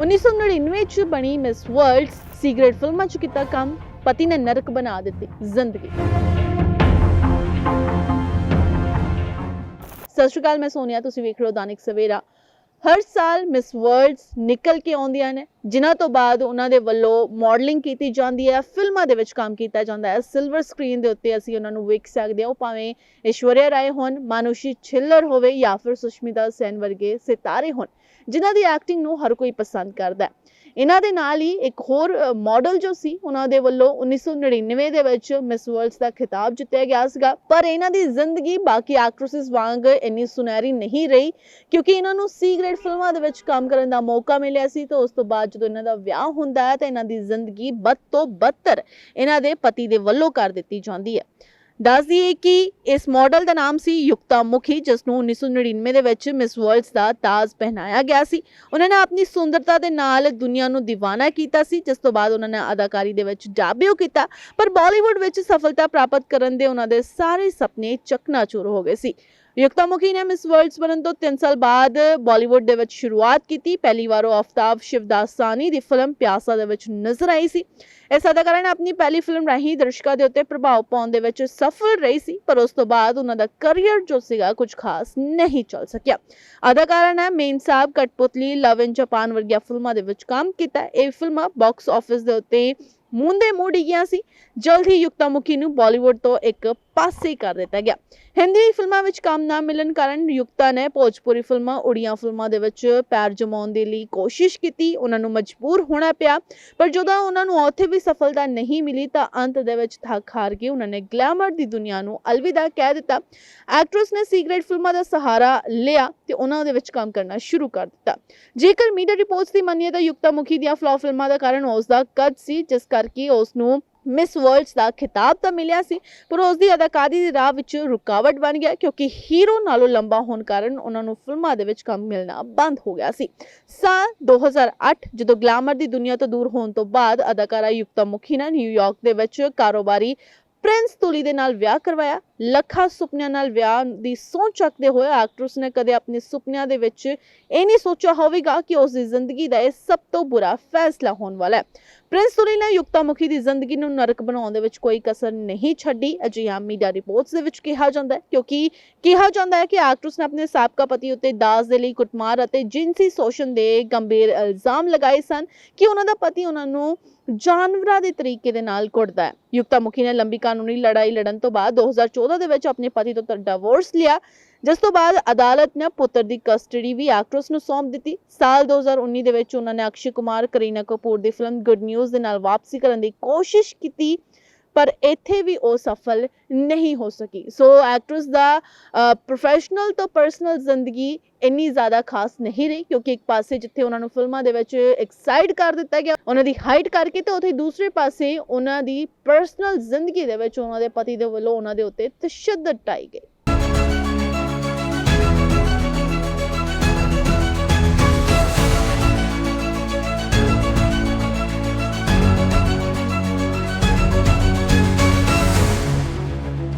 1999 ਚ ਬਣੀ miss world ਸੀਗਰਟ ਫਿਲਮਾਂ ਚ ਕੀਤਾ ਕੰਮ, ਪਤੀ ਨੇ ਨਰਕ ਬਣਾ ਦਿੱਤੀ, ਜ਼ਿੰਦਗੀ। ਸਤਿ ਸ਼੍ਰੀ ਅਕਾਲ, ਮੈਂ ਸੋਨੀਆ, ਤੁਸੀਂ ਵੇਖ ਰਹੇ ਹੋ ਦਾਨਿਕ ਸਵੇਰਾ। ਹਰ ਸਾਲ ਮਿਸ ਵਰਲਡਸ ਨਿਕਲ ਕੇ ਆਉਂਦੀਆਂ ਨੇ, ਜਿਨ੍ਹਾਂ ਤੋਂ ਬਾਅਦ ਉਹਨਾਂ ਦੇ ਵੱਲੋਂ ਮਾਡਲਿੰਗ ਕੀਤੀ ਜਾਂਦੀ ਹੈ, ਫਿਲਮਾਂ ਦੇ ਵਿੱਚ ਕੰਮ ਕੀਤਾ ਜਾਂਦਾ ਹੈ। ਸਿਲਵਰ ਸਕਰੀਨ ਦੇ ਉੱਤੇ ਅਸੀਂ ਉਹਨਾਂ ਨੂੰ ਵੇਖ ਸਕਦੇ ਹਾਂ, ਉਹ ਭਾਵੇਂ ਐਸ਼ਵਰਿਆ ਰਾਏ ਹੋਣ, ਮਾਨੁਸ਼ੀ ਛਿੱਲਰ ਹੋਵੇ ਜਾਂ ਫਿਰ ਸੁਸ਼ਮਿਤਾ ਸੈਨ ਵਰਗੇ ਸਿਤਾਰੇ ਹੋਣ, ਜਿਨ੍ਹਾਂ ਦੀ ਐਕਟਿੰਗ ਨੂੰ ਹਰ ਕੋਈ ਪਸੰਦ ਕਰਦਾ ਹੈ। ਇਹਨਾਂ ਦੇ ਨਾਲ ਹੀ ਇੱਕ ਹੋਰ ਮਾਡਲ ਜੋ ਸੀ, ਉਹਨਾਂ ਦੇ ਵੱਲੋਂ 1999 ਦੇ ਵਿੱਚ ਮਿਸ ਵਰਲਡਸ ਦਾ ਖਿਤਾਬ ਜਿੱਤਿਆ ਗਿਆ ਸੀਗਾ। ਪਰ ਇਹਨਾਂ ਦੀ ਜ਼ਿੰਦਗੀ ਬਾਕੀ ਐਕਟ੍ਰੈਸਸ ਵਾਂਗ ਇੰਨੀ ਸੁਨਹਿਰੀ ਨਹੀਂ ਰਹੀ, ਕਿਉਂਕਿ ਇਹਨਾਂ ਨੂੰ ਸੀ ਗ੍ਰੇਡ ਫਿਲਮਾਂ ਦੇ ਵਿੱਚ ਕੰਮ ਕਰਨ ਦਾ ਮੌਕਾ ਮਿਲਿਆ ਸੀ, ਤੇ ਉਸ ਤੋਂ ਬਾਅਦ ਜਦੋਂ ਇਹਨਾਂ ਦਾ ਵਿਆਹ ਹੁੰਦਾ ਹੈ, ਤਾਂ ਇਹਨਾਂ ਦੀ ਜ਼ਿੰਦਗੀ ਬਦ ਤੋਂ ਬਦਤਰ ਇਹਨਾਂ ਦੇ ਪਤੀ ਦੇ ਵੱਲੋਂ ਕਰ ਦਿੱਤੀ ਜਾਂਦੀ ਹੈ। ਦੱਸ ਦਈਏ ਕਿ ਇਸ ਮਾਡਲ ਦਾ ਨਾਮ ਸੀ ਯੁਕਤਾ ਮੁਖੀ, ਜਿਸ ਨੂੰ 1999 ਦੇ ਵਿੱਚ ਮਿਸ ਵਰਲਡਸ ਦਾ ਤਾਜ ਪਹਿਨਾਇਆ ਗਿਆ ਸੀ। ਉਹਨਾਂ ਨੇ ਆਪਣੀ ਸੁੰਦਰਤਾ ਦੇ ਨਾਲ ਦੁਨੀਆ ਨੂੰ دیਵਾਨਾ ਕੀਤਾ ਸੀ, ਜਿਸ ਤੋਂ ਬਾਅਦ ਉਹਨਾਂ ਨੇ ਅਦਾਕਾਰੀ ਦੇ ਵਿੱਚ ਡਾਬਿਓ ਕੀਤਾ, ਪਰ ਬਾਲੀਵੁੱਡ ਵਿੱਚ ਸਫਲਤਾ ਪ੍ਰਾਪਤ ਕਰਨ ਦੇ ਉਹਨਾਂ ਦੇ ਸਾਰੇ ਸੁਪਨੇ ਚਕਨਾਚੂਰ ਹੋ ਗਏ ਸੀ। ਯੁਕਤਾ ਮੁਖੀ ਨੇ ਮਿਸ ਵਰਲਡਸ ਬਣਨ ਤੋਂ 3 ਸਾਲ ਬਾਅਦ ਬਾਲੀਵੁੱਡ ਦੇ ਵਿੱਚ ਸ਼ੁਰੂਆਤ ਕੀਤੀ। ਪਹਿਲੀ ਵਾਰ ਉਹ ਆਫਤਾਬ ਸ਼ਿਵਦਾਸਾਨੀ ਦੀ ਫਿਲਮ ਪਿਆਸਾ ਦੇ ਵਿੱਚ ਨਜ਼ਰ ਆਈ ਸੀ। ਇਸ ਅਦਾਕਾਰਾ ਨੇ ਆਪਣੀ ਪਹਿਲੀ ਫਿਲਮ ਰਾਹੀਂ ਦਰਸ਼ਕਾਂ ਦੇ ਉੱਤੇ ਪ੍ਰਭਾਵ ਪਾਉਣ ਦੇ ਵਿੱਚ ਸਫਲ ਰਹੀ ਸੀ, ਪਰ ਉਸ ਤੋਂ ਬਾਅਦ ਉਹਨਾਂ ਦਾ ਕੈਰੀਅਰ ਜੋ ਸੀਗਾ ਕੁਝ ਖਾਸ ਨਹੀਂ ਚੱਲ ਸਕਿਆ। ਅਦਾਕਾਰਾ ਨੇ Main Sahib Kathputli love in Japan ਵਰਗੀਆਂ ਫਿਲਮਾਂ ਦੇ ਵਿੱਚ ਕੰਮ ਕੀਤਾ। ਇਹ ਫਿਲਮਾਂ ਬਾਕਸ ਆਫਿਸ ਦੇ ਉੱਤੇ ਮੁੰਦੇ ਮੋੜ ਗਈਆਂ ਸੀ। ਜਲਦ ਹੀ ਯੁਕਤਾ ਮੁਖੀ ਨੂੰ ਬਾਲੀਵੁੱਡ ਤੋਂ ਇੱਕ ਪਾਸੇ ਕਰ ਦਿੱਤਾ ਗਿਆ। ਹਿੰਦੀ ਫਿਲਮਾਂ ਵਿੱਚ ਕੰਮ ਨਾ ਮਿਲਣ ਕਾਰਨ ਯੁਕਤਾ ਨੇ ਭੋਜਪੁਰੀ ਫਿਲਮਾਂ, ਉੜੀਆਂ ਫਿਲਮਾਂ ਦੇ ਵਿੱਚ ਪੈਰ ਜਮਾਉਣ ਦੇ ਲਈ ਕੋਸ਼ਿਸ਼ ਕੀਤੀ। ਉਹਨਾਂ ਨੂੰ ਮਜਬੂਰ ਹੋਣਾ ਪਿਆ। ਪਰ ਜਦੋਂ ਉਹਨਾਂ ਨੂੰ ਉੱਥੇ ਵੀ ਸਫਲਤਾ ਨਹੀਂ ਮਿਲੀ ਤਾਂ ਅੰਤ ਦੇ ਵਿੱਚ ਥੱਕ ਹਾਰ ਕੇ ਉਹਨਾਂ ਨੇ ਗਲੈਮਰ ਦੀ ਦੁਨੀਆ ਨੂੰ ਅਲਵਿਦਾ ਕਹਿ ਦਿੱਤਾ। ਐਕਟਰਸ ਨੇ ਸੀਕ੍ਰੇਟ ਫਿਲਮਾਂ ਦਾ ਸਹਾਰਾ ਲਿਆ ਤੇ ਉਹਨਾਂ ਦੇ ਵਿੱਚ ਕੰਮ ਕਰਨਾ ਸ਼ੁਰੂ ਕਰ ਦਿੱਤਾ। ਜੇਕਰ ਮੀਡੀਆ ਰਿਪੋਰਟਸ ਦੀ ਮੰਨੀਏ ਤਾਂ ਯੁਕਤਾ ਮੁਖੀ ਦੀਆਂ ਫਲॉप ਫਿਲਮਾਂ ਦਾ ਕਾਰਨ ਉਸ ਦਾ ਕੱਦ ਸੀ, ਜਿਸ ਕਰਕੇ ਉਸ ਨੂੰ ਮਿਸ ਵਰਲਡਸ ਦਾ ਖਿਤਾਬ ਤਾਂ ਮਿਲਿਆ ਸੀ, ਪਰ ਉਸ ਦੀ ਅਦਾਕਾਰੀ ਦੀ ਰਾਹ ਵਿੱਚ ਰੁਕਾਵਟ ਬਣ ਗਿਆ ਕਿਉਂਕਿ ਹੀਰੋ ਨਾਲੋਂ ਲੰਬਾ ਹੋਣ ਕਾਰਨ ਉਹਨਾਂ ਨੂੰ ਫਿਲਮਾਂ ਦੇ ਵਿੱਚ ਕੰਮ ਮਿਲਣਾ ਬੰਦ ਹੋ ਗਿਆ ਸੀ। ਸਾਲ 2008 ਜਦੋਂ ਗਲੈਮਰ ਦੀ ਦੁਨੀਆ ਤੋਂ ਦੂਰ ਹੋਣ ਤੋਂ ਬਾਅਦ ਅਦਾਕਾਰਾ ਯੁਕਤਾ ਮੁਖੀ ਨੇ ਨਿਊਯਾਰਕ ਦੇ ਵਿੱਚ ਕਾਰੋਬਾਰੀ ਪ੍ਰਿੰਸ ਤੁਲੀ ਦੇ ਨਾਲ ਵਿਆਹ ਕਰਵਾਇਆ। ਲੱਖਾਂ ਸੁਪਨਿਆਂ ਨਾਲ ਵਿਆਹ ਦੀ ਸੋਚ ਚੱਕਦੇ ਹੋਏ ਐਕਟਰਸ ਨੇ ਕਦੇ ਆਪਣੇ ਸੁਪਨਿਆਂ ਦੇ ਵਿੱਚ ਇਹ ਨਹੀਂ ਸੋਚਿਆ ਹੋਵੇਗਾ ਕਿ ਉਸ ਦੀ ਜ਼ਿੰਦਗੀ ਦਾ ਇਹ ਸਭ ਤੋਂ ਬੁਰਾ ਫੈਸਲਾ ਹੋਣ ਵਾਲਾ ਹੈ। ਪ੍ਰਿੰਸ ਤੁਲੀ ਨੇ ਯੁਕਤਾ ਦੀ ਜ਼ਿੰਦਗੀ ਨੂੰ ਨਰਕ ਬਣਾਉਣ ਦੇ ਵਿੱਚ ਕੋਈ ਕਸਰ ਨਹੀਂ ਛੱਡੀ। ਅਜਿਹਾ ਮੀਡੀਆ ਰਿਪੋਰਟਸ ਦੇ ਵਿੱਚ ਕਿਹਾ ਜਾਂਦਾ ਹੈ, ਕਿਉਂਕਿ ਕਿਹਾ ਜਾਂਦਾ ਹੈ ਕਿ ਐਕਟਰਸ ਨੇ ਆਪਣੇ ਸਾਬਕਾ ਪਤੀ ਉੱਤੇ ਦਾਜ ਦੇ ਲਈ ਕੁੱਟਮਾਰ ਅਤੇ ਜਿਨਸੀ ਸ਼ੋਸ਼ਣ ਦੇ ਗੰਭੀਰ ਇਲਜ਼ਾਮ ਲਗਾਏ ਸਨ ਕਿ ਉਹਨਾਂ ਦਾ ਪਤੀ ਉਹਨਾਂ ਨੂੰ ਜਾਨਵਰਾਂ ਦੇ ਤਰੀਕੇ ਦੇ ਨਾਲ ਕੁੱਟਦਾ ਹੈ। ਯੁਕਤਾ ਮੁਖੀ ਨੇ ਲੰਬੀ ਕਾਨੂੰਨੀ ਲੜਾਈ ਲੜਨ ਤੋਂ ਬਾਅਦ 2014 ਦੇ ਵਿੱਚ ਆਪਣੇ ਪਤੀ ਤੋਂ ਡਿਵੋਰਸ ਲਿਆ। ਜਿਸ ਤੋਂ ਬਾਅਦ ਅਦਾਲਤ ਨੇ ਪੁੱਤਰ ਦੀ ਕਸਟਡੀ ਵੀ ਐਕਟਰਸ ਨੂੰ ਸੌਂਪ ਦਿੱਤੀ। ਸਾਲ 2019 ਦੇ ਵਿੱਚ ਉਹਨਾਂ ਨੇ ਅਕਸ਼ੇ ਕੁਮਾਰ, ਕਰੀਨਾ ਕਪੂਰ ਦੀ ਫਿਲਮ ਗੁੱਡ ਨਿਊਜ਼ ਦੇ ਨਾਲ ਵਾਪਸੀ ਕਰਨ ਦੀ ਕੋਸ਼ਿਸ਼ ਕੀਤੀ, ਪਰ ਇੱਥੇ ਵੀ ਉਹ ਸਫਲ ਨਹੀਂ ਹੋ ਸਕੀ। ਸੋ ਐਕਟਰਸ ਦਾ ਪ੍ਰੋਫੈਸ਼ਨਲ ਤੋਂ ਪਰਸਨਲ ਜ਼ਿੰਦਗੀ ਇੰਨੀ ਜ਼ਿਆਦਾ ਖਾਸ ਨਹੀਂ ਰਹੀ, ਕਿਉਂਕਿ ਇੱਕ ਪਾਸੇ ਜਿੱਥੇ ਉਹਨਾਂ ਨੂੰ ਫਿਲਮਾਂ ਦੇ ਵਿੱਚ ਐਕਸਾਈਡ ਕਰ ਦਿੱਤਾ ਗਿਆ, ਉਹਨਾਂ ਦੀ ਹਾਈਟ ਕਰਕੇ, ਤੇ ਉੱਥੇ ਦੂਸਰੇ ਪਾਸੇ ਉਹਨਾਂ ਦੀ ਪਰਸਨਲ ਜ਼ਿੰਦਗੀ ਦੇ ਵਿੱਚ ਉਹਨਾਂ ਦੇ ਪਤੀ ਦੇ ਵੱਲੋਂ ਉਹਨਾਂ ਦੇ ਉੱਤੇ ਤਸ਼ੱਦਦ ਟਾਈ ਗਈ।